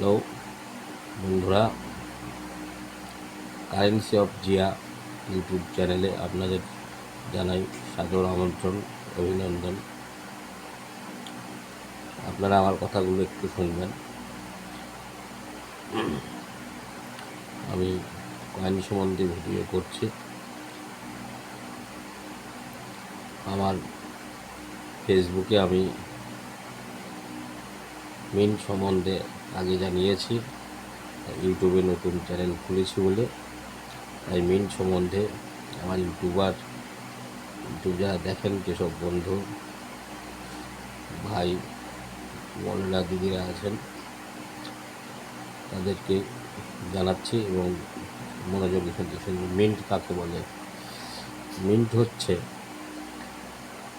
Hello, বন্ধুরা, currency of Zia YouTube চ্যানেলে আপনাদের জানাই সাদর আমন্ত্রণ, অভিনন্দন। আপনারা আমার কথাগুলো একটু শুনবেন। আমি কয়েন সম্বন্ধে ভিডিও করছি। আমার ফেসবুকে আমি মিন সম্বন্ধে আগে জানিয়েছি, ইউটিউবে নতুন চ্যানেল খুলেছি বলে। তাই মিন সম্বন্ধে আমার ইউটিউবার ইউটিউব যারা দেখেন যেসব বন্ধু, ভাই বোনেরা দিদিরা আছেন। তাদেরকে জানাচ্ছি এবং মনোযোগী শুনতে শুনবে মিন্ট কাকে বলে। মিন্ট হচ্ছে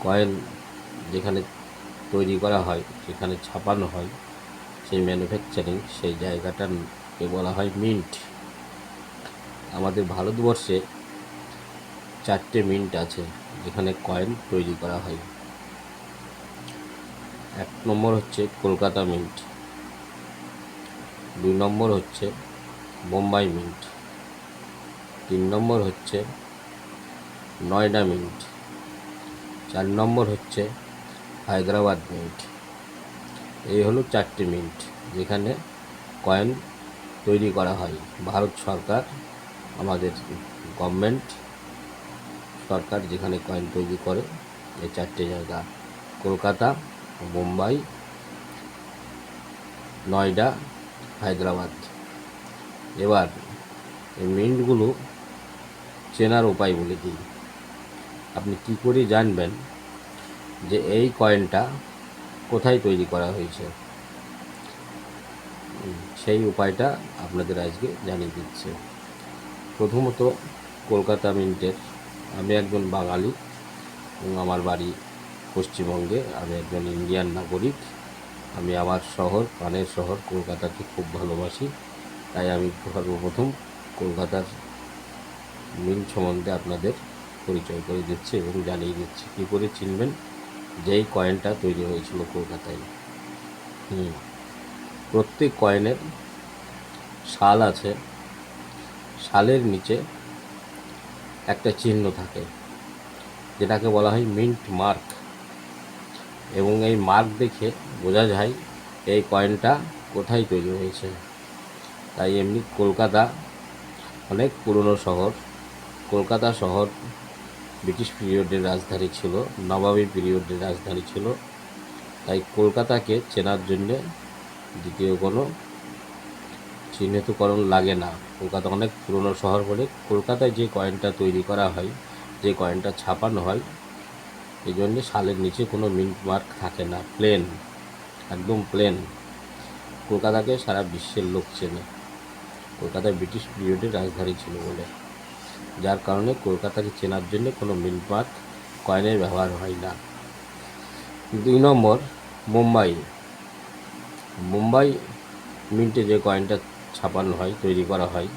কয়েন যেখানে তৈরি করা হয়, যেখানে ছাপানো হয়। সেই ম্যানুফ্যাকচারিং সেই জায়গাটাকে বলা হয় মিন্ট আমাদের ভারতবর্ষে চারটে মিন্ট আছে, যেখানে কয়েন তৈরি করা হয়। এক নম্বর হচ্ছে কলকাতা মিন্ট দুই নম্বর হচ্ছে বোম্বাই মিন্ট তিন নম্বর হচ্ছে নয়ডা মিন্ট চার নম্বর হচ্ছে হায়দ্রাবাদ মিন্ট এই হলো চারটি মিন্ট, যেখানে কয়েন তৈরি করা হয়। ভারত সরকার, আমাদের গভর্নমেন্ট সরকার যেখানে কয়েন তৈরি করে এই চারটে জায়গা। কলকাতা, মুম্বাই, নয়ডা, হায়দ্রাবাদ। এবার এই মিন্টগুলো চেনার উপায় বলে দিই। আপনি কী করে জানবেন যে এই কয়েনটা কোথায় তৈরি করা হয়েছে? সেই উপায়টা আপনাদের আজকে জানিয়ে দিচ্ছে। প্রথমত, কলকাতা মিন্টের, আমি একজন বাঙালি এবং আমার বাড়ি পশ্চিমবঙ্গে, আমি একজন ইন্ডিয়ান নাগরিক। আমি আমার শহর, প্রাণের শহর কলকাতাকে খুব ভালোবাসি। তাই আমি সর্বপ্রথম কলকাতার মিল সম্বন্ধে আপনাদের পরিচয় করে দিচ্ছি এবং জানিয়ে দিচ্ছি, কী করে চিনবেন? যে এই কয়েনটা তৈরি হয়েছিল কলকাতায়। হুম, প্রত্যেক কয়েনের শাল আছে। শালের নিচে একটা চিহ্ন থাকে, যেটাকে বলা হয় মিন্ট মার্ক এবং এই মার্ক দেখে বোঝা যায় এই কয়েনটা কোথায় তৈরি হয়েছে। তাই এমনি কলকাতা অনেক পুরনো শহর, কলকাতা শহর ব্রিটিশ পিরিয়ডের রাজধানী ছিল, নবাবী পিরিয়ডের রাজধানী ছিল। তাই কলকাতাকে চেনার জন্যে দ্বিতীয় কোনো চিহ্নিতকরণ লাগে না। কলকাতা অনেক পুরনো শহর বলে কলকাতায় যে কয়েনটা তৈরি করা হয়, যে কয়েনটা ছাপানো হয়, এই জন্যে সালের নিচে কোনো মিন্ট মার্ক থাকে না। প্লেন, একদম প্লেন। কলকাতাকে সারা বিশ্বের লোক চেনে। কলকাতা ব্রিটিশ পিরিয়ডের রাজধানী ছিল বলে। যার কারণে কলকাতাকে চেনার জন্য কোনো মার্ক কয়েনের ব্যবহার হয় না। দুই নম্বর, মুম্বাই। মুম্বাই মিন্টে যে কয়েনটা ছাপানো হয়, তৈরি করা হয়,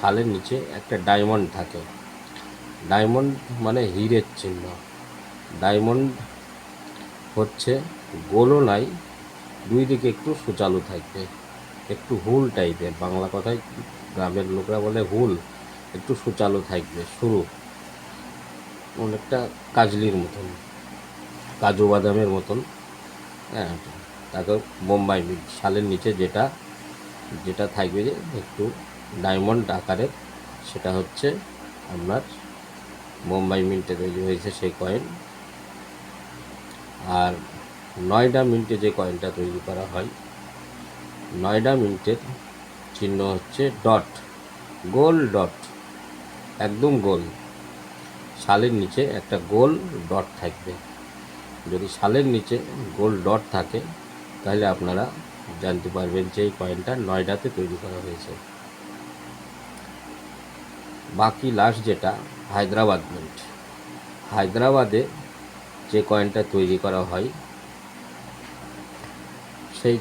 সালের নিচে একটা ডায়মন্ড থাকে। ডায়মন্ড মানে হীরের চিহ্ন। ডায়মন্ড হচ্ছে গোলও নাই দুই দিকে একটু সুচালু থাকবে একটু হুল টাইপের। বাংলা কথায় গ্রামের লোকরা বলে হুল। একটু সুচালু থাকবে, শুরু। অনেকটা কাজলির মতন, কাজু বাদামের মতন। হ্যাঁ তাকে বোম্বাই মিট শালের নিচে যেটা যেটা থাকবে যে একটু ডায়মন্ড আকারের, সেটা হচ্ছে আপনার বোম্বাই মিন্টে তৈরি হয়েছে সেই কয়েন আর নয়ডা মিন্টে যে কয়েনটা তৈরি করা হয়, নয়ডা মিন্টের চিহ্ন হচ্ছে ডট গোল ডট একদম গোল। শালের নিচে একটা গোল ডট থাকবে। যদি শালের নিচে গোল ডট থাকে, তাহলে আপনারা জানতে পারবেন যে এই কয়েনটা নয়ডাতে তৈরি করা হয়েছে। বাকি লাস্ট যেটা, হায়দ্রাবাদ মিন্ট হায়দ্রাবাদে যে কয়েনটা তৈরি করা হয়, সেই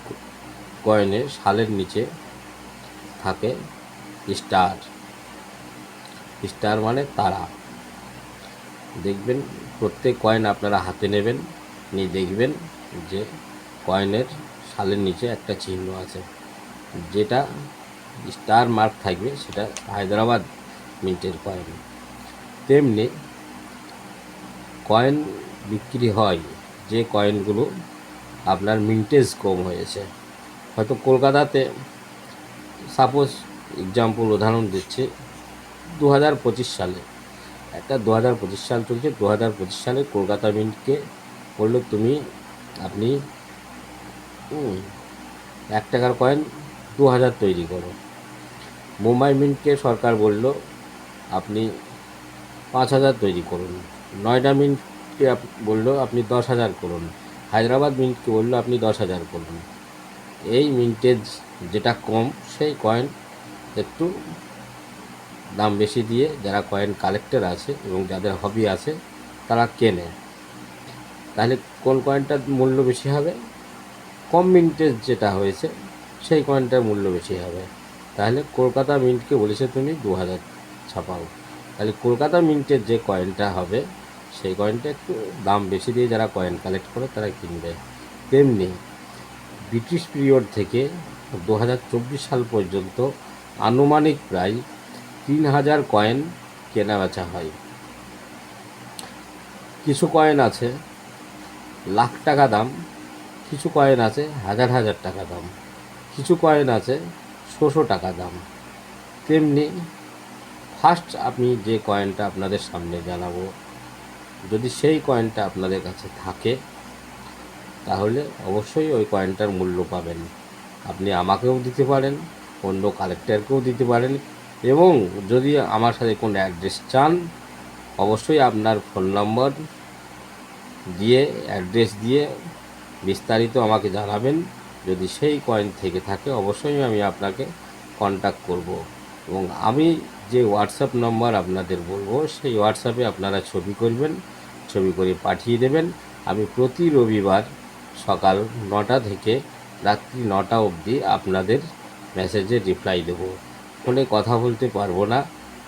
কয়েনে শালের নিচে থাকে স্টার স্টার মানে তারা। দেখবেন, প্রত্যেক কয়েন আপনারা হাতে নেবেন, নিয়ে দেখবেন যে কয়েনের শালের নিচে একটা চিহ্ন আছে। যেটা স্টার মার্ক থাকবে, সেটা হায়দ্রাবাদ মিন্টের কয়েন তেমনি কয়েন বিক্রি হয়, যে কয়েনগুলো আপনার মিন্টেজ কম হয়েছে। হয়তো কলকাতাতে সাপোজ এক্সাম্পল উদাহরণ দিচ্ছি দু হাজার পঁচিশ সালে। একটা দু হাজার পঁচিশ সাল চলছে দু হাজার পঁচিশ সালে কলকাতা মিন্টকে বলল, তুমি, আপনি এক টাকার কয়েন দু হাজার তৈরি করো। মুম্বাই মিন্টকে সরকার বলল, আপনি পাঁচ হাজার তৈরি করুন। নয়ডা মিন্টকে বলল, আপনি দশ হাজার করুন। হায়দ্রাবাদ মিন্টকে বলল, আপনি দশ হাজার করুন। এই মিন্টেজ যেটা কম, সেই কয়েন একটু দাম বেশি দিয়ে যারা কয়েন কালেক্টর আছে এবং যাদের হবি আছে, তারা কেনে। তাহলে কোন কয়েনটার মূল্য বেশি হবে? কম মিন্টেজ যেটা হয়েছে, সেই কয়েনটার মূল্য বেশি হবে। তাহলে কলকাতা মিন্টকে বলেছে তুমি দু হাজার ছাপাও। তাহলে কলকাতা মিন্টের যে কয়েনটা হবে, সেই কয়েনটা একটু দাম বেশি দিয়ে যারা কয়েন কালেক্ট করে, তারা কিনবে। তেমনি ব্রিটিশ পিরিয়ড থেকে দু হাজার চব্বিশ সাল পর্যন্ত আনুমানিক প্রায় তিন হাজার কয়েন কেনা বেচা হয়। কিছু কয়েন আছে, লাখ টাকা দাম, কিছু কয়েন আছে হাজার হাজার টাকা দাম, কিছু কয়েন আছে ছশো টাকা দাম। তেমনি ফার্স্ট আমি যে কয়েনটা আপনাদের সামনে জানাব, যদি সেই কয়েনটা আপনাদের কাছে থাকে, তাহলে অবশ্যই ওই কয়েনটার মূল্য পাবেন। আপনি আমাকেও দিতে পারেন, অন্য কালেক্টরকেও দিতে পারেন এবং যদি আমার সাথে কোনো অ্যাড্রেস চান, অবশ্যই আপনার ফোন নম্বর দিয়ে, অ্যাড্রেস দিয়ে বিস্তারিত আমাকে জানাবেন। যদি সেই কয়েন থেকে থাকে, অবশ্যই আমি আপনাকে কন্ট্যাক্ট করব। এবং আমি যে হোয়াটসঅ্যাপ নম্বর আপনাদের বলব, সেই হোয়াটসঅ্যাপে আপনারা ছবি করবেন, ছবি করে পাঠিয়ে দেবেন। আমি প্রতি রবিবার সকাল নটা থেকে রাত্রি নটা অবধি আপনাদের মেসেজে রিপ্লাই দেব। ফোনে কথা বলতে পারব না।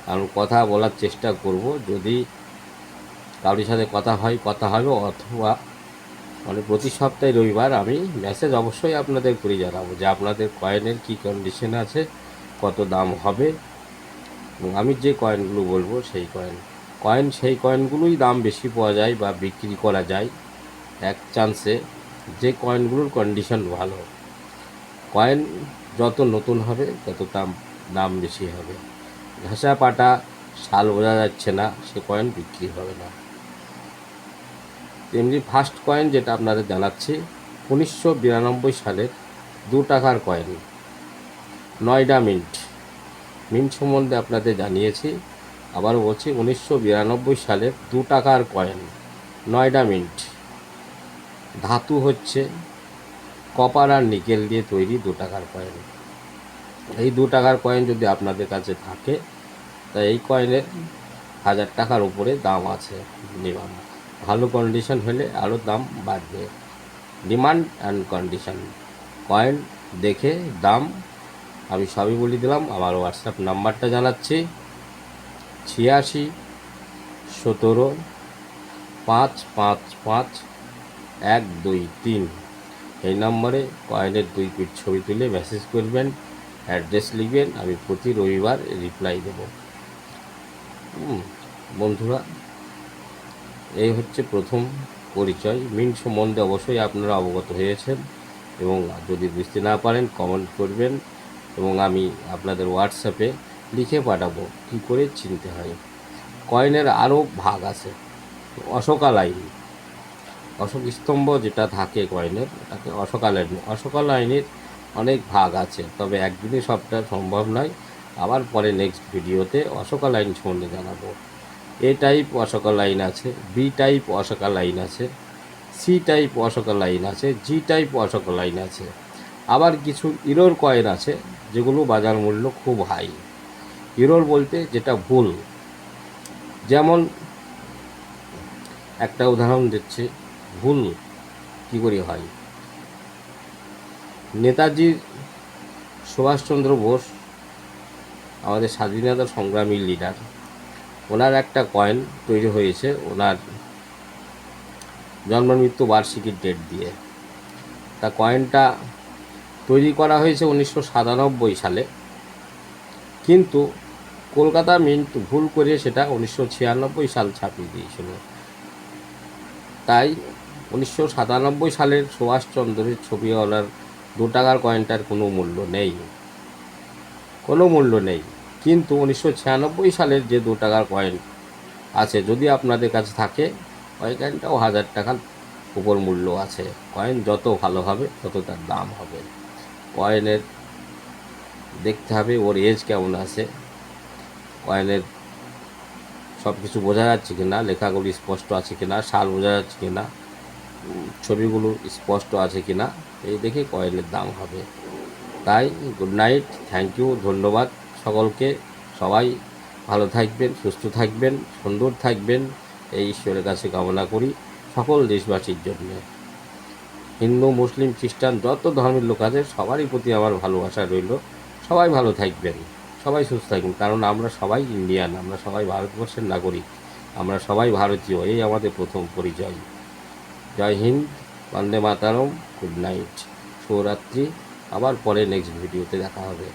কারণ কথা বলার চেষ্টা করব। যদি কারোর সাথে কথা হয়, কথা হবে অথবা মানে প্রতি সপ্তাহে রবিবার আমি মেসেজ অবশ্যই আপনাদের করে জানাব যে আপনাদের কয়েনের কী কন্ডিশন আছে, কত দাম হবে। এবং আমি যে কয়েনগুলো বলব সেই কয়েন কয়েন সেই কয়েনগুলোই দাম বেশি পাওয়া যায় বা বিক্রি করা যায়। এক চান্সে যে কয়েনগুলোর কন্ডিশন ভালো। কয়েন যত নতুন হবে, তত দাম দাম বেশি হবে। ঘাসা পাটা শাল বোঝা যাচ্ছে না, সে কয়েন বিক্রি হবে না। তেমনি ফার্স্ট কয়েন যেটা আপনাদের জানাচ্ছি, উনিশশো বিরানব্বই সালের দু টাকার কয়েন, নয়ডা মিন্ট। মিন্ট সম্বন্ধে আপনাদের জানিয়েছি, আবার বলছি উনিশশো বিরানব্বই সালের দু টাকার কয়েন, নয়ডা মিন্ট। ধাতু হচ্ছে কপার আর নিকেল দিয়ে তৈরি দু টাকার কয়েন। এই দু টাকার কয়েন যদি আপনাদের কাছে থাকে, তা এই কয়েনের হাজার টাকার উপরে দাম আছে মিনিমাম ভালো কন্ডিশন হলে আরও দাম বাড়বে। ডিমান্ড অ্যান্ড কন্ডিশন কয়েন দেখে দাম, আমি সবই বলে দিলাম। আমার হোয়াটসঅ্যাপ নাম্বারটা জানাচ্ছি। ছিয়াশি, সতেরো, পাঁচ পাঁচ পাঁচ, এক, দুই, তিন। এই নম্বরে কয়েনের দুই পিঠ ছবি তুলে মেসেজ করবেন। অ্যাড্রেস লিখবেন, আমি প্রতি রবিবার রিপ্লাই দেব। বন্ধুরা, এই হচ্ছে প্রথম পরিচয়। মিন সম্বন্ধে অবশ্যই আপনারা অবগত হয়েছেন এবং যদি বুঝতে না পারেন কমেন্ট করবেন এবং আমি আপনাদের হোয়াটসঅ্যাপে লিখে পাঠাবো কী করে চিনতে হয়। কয়েনের আরও ভাগ আছে অশোকা লাইন অশোক স্তম্ভ যেটা থাকে কয়েনের তাকে অশোকা লাইন অশোকা লাইনের অনেক ভাগ আছে, তবে একদিনে সবটা সম্ভব নয়। আবার পরে নেক্সট ভিডিওতে অশোকা লাইন সম্বন্ধে জানাব। এ টাইপ অশোকা লাইন আছে বি টাইপ অশোকা লাইন আছে সি টাইপ অশোকা লাইন আছে জি টাইপ অশোকা লাইন আছে। আবার কিছু ইরোর কয়েন আছে, যেগুলো বাজার মূল্য খুব হাই ইরোর বলতে যেটা ভুল। যেমন একটা উদাহরণ দিচ্ছি, ভুল কী করে হয়? নেতাজি সুভাষচন্দ্র বোস, আমাদের স্বাধীনতা সংগ্রামী লিডার ওনার একটা কয়েন তৈরি হয়েছে ওনার জন্ম মৃত্যু বার্ষিকীর ডেট দিয়ে। তা কয়েনটা তৈরি করা হয়েছে উনিশশো সাতানব্বই সালে, কিন্তু কলকাতা মিন্ট ভুল করে সেটা উনিশশো ছিয়ানব্বই সাল ছাপিয়ে দিয়েছিল। তাই উনিশশো সাতানব্বই সালের সুভাষচন্দ্রের ছবিওয়ালার দু টাকার কয়েনটার কোনো মূল্য নেই। কোনো মূল্য নেই। কিন্তু উনিশশো ছিয়ানব্বই সালের যে দু টাকার কয়েন আছে, যদি আপনাদের কাছে থাকে, ওই কয়েনটাও হাজার টাকার উপর মূল্য আছে। কয়েন যত ভালো হবে, তত তার দাম হবে। কয়েনের দেখতে হবে ওর এজ কেমন আছে। কয়েনের সব কিছু বোঝা যাচ্ছে কি না লেখাগুলি স্পষ্ট আছে কি না সাল বোঝা যাচ্ছে কি না ছবিগুলো স্পষ্ট আছে কি না এই দেখে কয়েলের দাম হবে। তাই গুড নাইট থ্যাংক ইউ ধন্যবাদ সকলকে। সবাই ভালো থাকবেন, সুস্থ থাকবেন, সুন্দর থাকবেন। এই ঈশ্বরের কাছে কামনা করি সকল দেশবাসীর জন্য। হিন্দু, মুসলিম, খ্রিস্টান, যত ধর্মের লোক আছে, সবারই প্রতি আমার ভালোবাসা রইল। সবাই ভালো থাকবেন, সবাই সুস্থ থাকবেন। কারণ আমরা সবাই ইন্ডিয়ান আমরা সবাই ভারতবর্ষের নাগরিক, আমরা সবাই ভারতীয়। এই আমাদের প্রথম পরিচয়। জয় হিন্দ, বন্দে মাতারম। গুড নাইট শুভরাত্রি। আবার পরে নেক্সট ভিডিওতে দেখা হবে।